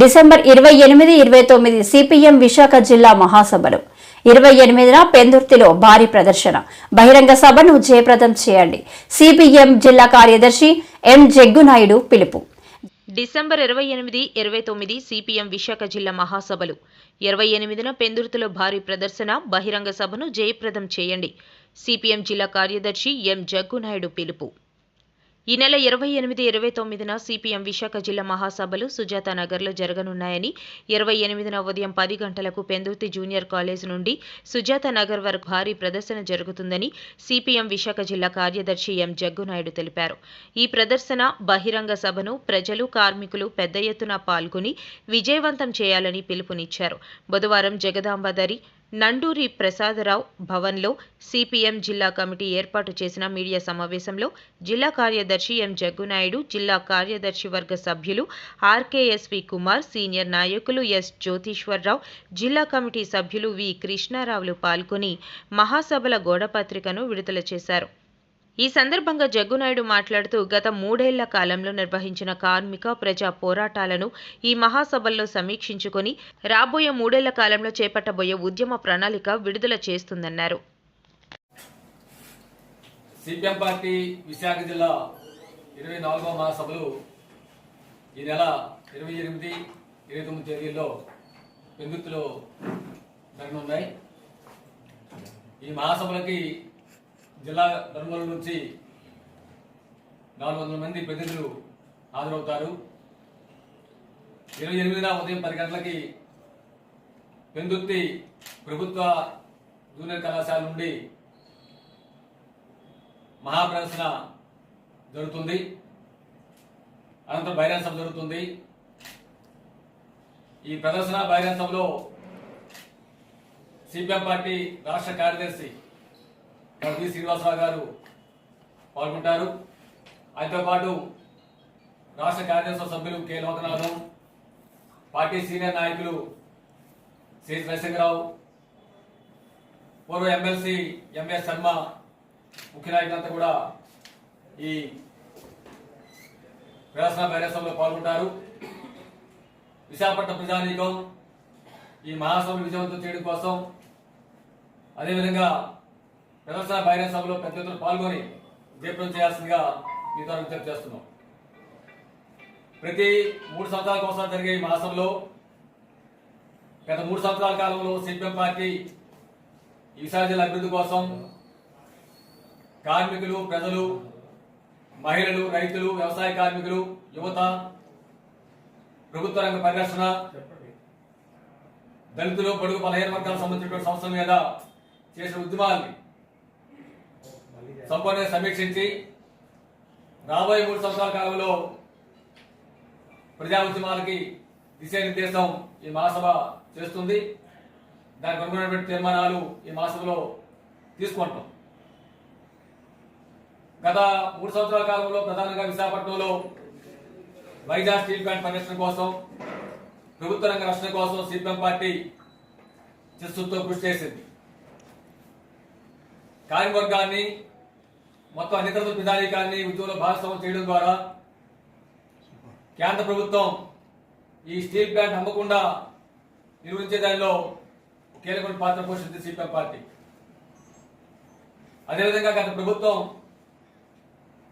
December ఇరవై ఎనిమిది ఇరవై తొమ్మిది సిపిఎం విశాఖ జిల్లా మహాసభలు. ఇరవై ఎనిమిదిన పెందుర్తిలో భారీ ప్రదర్శన. బహిరంగ సభను జయప్రదం చేయండి. సిపిఎం జిల్లా కార్యదర్శి ఎం జగ్గునాయుడు పిలుపు. డిసెంబర్ ఇరవై ఎనిమిది ఇరవై తొమ్మిది సిపిఎం విశాఖ జిల్లా మహాసభలు. ఇరవై ఎనిమిదిన పెందుర్తిలో భారీ ప్రదర్శన బహిరంగ సభను జయప్రదం చేయండి. సిపిఎం జిల్లా కార్యదర్శి ఎం జగ్గునాయుడు పిలుపు. ఈ నెల ఇరవై ఎనిమిది ఇరవై తొమ్మిదిన సిపిఎం విశాఖ జిల్లా మహాసభలు సుజాత నగర్లో జరగనున్నాయని ఇరవై ఎనిమిదిన ఉదయం పది గంటలకు పెందుర్తి జూనియర్ కాలేజ్ నుండి సుజాత నగర్ వరకు భారీ ప్రదర్శన జరుగుతుందని సిపిఎం విశాఖ జిల్లా కార్యదర్శి ఎం జగ్గునాయుడు తెలిపారు. ఈ ప్రదర్శన బహిరంగ సభను ప్రజలు కార్మికులు పెద్ద ఎత్తున పాల్గొని విజయవంతం చేయాలని పిలుపునిచ్చారు. బుధవారం జగదాంబదరి నండూరి ప్రసాదరావు భవన్లో సిపిఎం జిల్లా కమిటీ ఏర్పాటు చేసిన మీడియా సమావేశంలో జిల్లా కార్యదర్శి ఎం జగ్గునాయుడు జిల్లా కార్యదర్శి వర్గ సభ్యులు ఆర్కేఎస్వి కుమార్ సీనియర్ నాయకులు ఎస్ జ్యోతీశ్వరరావు జిల్లా కమిటీ సభ్యులు వి కృష్ణారావులు పాల్గొని మహాసభల గోడపత్రికను విడుదల చేశారు. ఈ సందర్భంగా జగ్గునాయుడు మాట్లాడుతూ గత మూడేళ్ళ కాలంలో నిర్వహించిన కార్మిక ప్రజా పోరాటాలను ఈ మహాసభల్లో సమీక్షించుకొని రాబోయే మూడేళ్ళ కాలంలో చేపట్టబోయే ఉద్యమ ప్రణాళిక విడుదల చేస్తుందన్నారు. సిపిఎం పార్టీ విశాఖ జిల్లా ఇరవై నాలుగో మహాసభలు ఈ నెల ఇరవై ఎనిమిది ఇరవై తొమ్మిది తేదీల్లో పెందుర్తిలో జరగనున్నాయి ఈ మహాసభలకి జిల్లా ధర్మల నుంచి నాలుగు వందల మంది ప్రతినిధులు హాజరవుతారు. ఇరవై ఎనిమిదిన ఉదయం పది గంటలకి పెందుర్తి ప్రభుత్వ జూనియర్ కళాశాల నుండి మహాప్రదర్శన జరుగుతుంది. అనంతరం బహిరంగ సభ జరుగుతుంది. ఈ ప్రదర్శన బహిరంగ సభలో సిపిఎం పార్టీ రాష్ట్ర కార్యదర్శి వి శ్రీనివాసరావు గారు పాల్గొంటారు. ఆయనతో పాటు రాష్ట్ర కార్యదర్శి సభ్యులు కె. లోకనాథం పార్టీ సీనియర్ నాయకులు శ్రీ నరసింహరావు పూర్వ ఎమ్మెల్సీ ఎంఎస్ శర్మ ముఖ్య నాయకులంతా కూడా ఈ ప్రదర్శన బహిరంగంలో పాల్గొంటారు. విశాఖపట్నం ప్రజానీకం ఈ మహాసభను విజయవంతం చేయడం కోసం అదేవిధంగా వ్యవసాయ బహిరంగ సభలో పెద్ద ఎత్తున పాల్గొని జయప్రదం చేయాల్సిందిగా మీ ద్వారా విజ్ఞప్తి చేస్తున్నాం. ప్రతి మూడు సంవత్సరాల కోసం జరిగే ఈ మహాసభలో గత మూడు సంవత్సరాల కాలంలో సిపిఎం పార్టీ ఈ విశాఖ జిల్లా అభివృద్ధి కోసం కార్మికులు ప్రజలు మహిళలు రైతులు వ్యవసాయ కార్మికులు యువత ప్రభుత్వ రంగ పరిరక్షణ దళితులు పొడుగు బలహీన వర్గాలకు సంబంధించినటువంటి సంస్థల మీద చేసిన ఉద్యమాల్ని సంపూర్ణంగా సమీక్షించి రాబోయే మూడు సంవత్సరాల కాలంలో ప్రజా ఉద్యమాలకి దిశానిర్దేశం ఈ మహాసభ చేస్తుంది. దానికి అనుగుణమైనటువంటి తీర్మానాలు ఈ మహాసభలో తీసుకుంటాం. గత మూడు సంవత్సరాల కాలంలో ప్రధానంగా విశాఖపట్నంలో వైజాగ్ స్టీల్ ప్లాంట్ పరిరక్షణ కోసం ప్రభుత్వ రంగ రక్షణ కోసం సిపిఎం పార్టీ చిత్తశుద్ధితో కృషి చేసింది. కార్యవర్గాన్ని మొత్తం అన్ని తరగతుల ప్రజానీకాన్ని ఉద్యోగుల భాగస్వామ్యం చేయడం ద్వారా కేంద్ర ప్రభుత్వం ఈ స్టీల్ ప్లాంట్ అమ్మకుండా నిర్వహించే దానిలో కీలకమైన పాత్ర పోషించింది సిపిఎం పార్టీ. అదేవిధంగా గత ప్రభుత్వం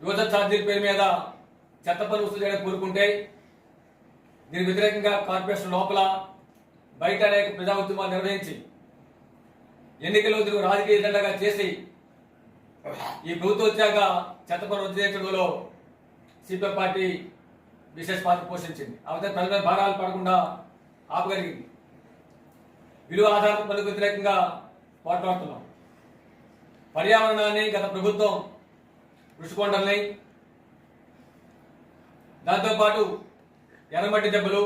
యువత ఛార్జీల పేరు మీద చెత్త పని వసూలు చేయడానికి కోరుకుంటే దీనికి వ్యతిరేకంగా కార్పొరేషన్ లోపల బయట అనేక ప్రజా ఉద్యమాలు నిర్వహించి ఎన్నికల్లో దీనికి రాజకీయ ఎజెండాగా చేసి ఈ ప్రభుత్వం వచ్చాక చెత్తపర పనులు సిపిఎం పార్టీ విశేష పాత్ర పోషించింది. అవతల ప్రజల భారాలు పడకుండా ఆపగలిగింది. విలువ ఆధారిత పనులకు వ్యతిరేకంగా పోట్లాడుతున్నాం పర్యావరణాన్ని గత ప్రభుత్వం రుషికొండల్ని దాంతోపాటు ఎర్రమట్టి దెబ్బలు